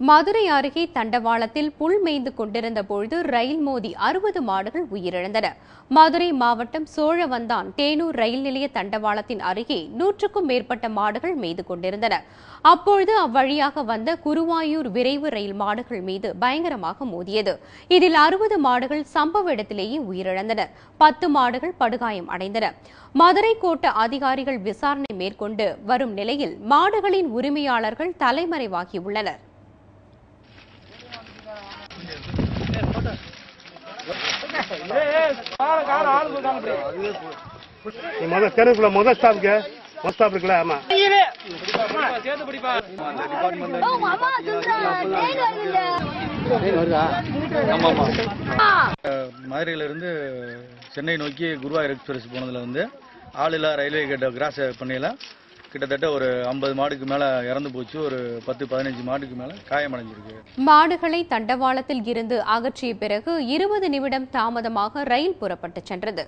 மதுரை அருகே தண்டவாளத்தில் புல் மேய்ந்து கொண்டிருந்த பொழுது ரயில் மோதி அறுபது மாடுகள் உயிரிழந்தன. மதுரை மாவட்டம் சோழவந்தான் தேனூர் ரயில் நிலைய தண்டவாளத்தின் அருகே நூற்றுக்கும் மேற்பட்ட மாடுகள் மேய்து கொண்டிருந்தன. அப்பொழுது அவ்வழியாக வந்த குருவாயூர் விரைவு ரயில் மாடுகள் மீது பயங்கரமாக மோதியது. இதில் அறுபது மாடுகள் சம்பவ இடத்திலேயே உயிரிழந்தன. பத்து மாடுகள் படுகாயம் அடைந்தன. மதுரை கோட்ட அதிகாரிகள் விசாரணை மேற்கொண்டு வரும் நிலையில் மாடுகளின் உரிமையாளர்கள் தலைமறைவாகியுள்ளனர் முதல் தெருவுக்குள்ள முதல் ஸ்டாப்புக்கு முதல் ஸ்டாப் இருக்குல்ல ஆமா. மதுரையிலிருந்து சென்னை நோக்கி குருவாயூர் எக்ஸ்பிரஸ் போனதுல வந்து ஆளில்லா ரயில்வே கேட்ட கிராஸ் பண்ணையில் கிட்டத்தட்ட ஒரு ஐம்பது மாடுக்கு மேல இறந்து போச்சு. ஒரு பத்து பதினஞ்சு மாடுக்கு மேல காயமடைஞ்சிருக்கு. மாடுகளை தண்டவாளத்தில் இருந்து அகற்றிய பிறகு இருபது நிமிடம் தாமதமாக ரயில் புறப்பட்டு சென்றது.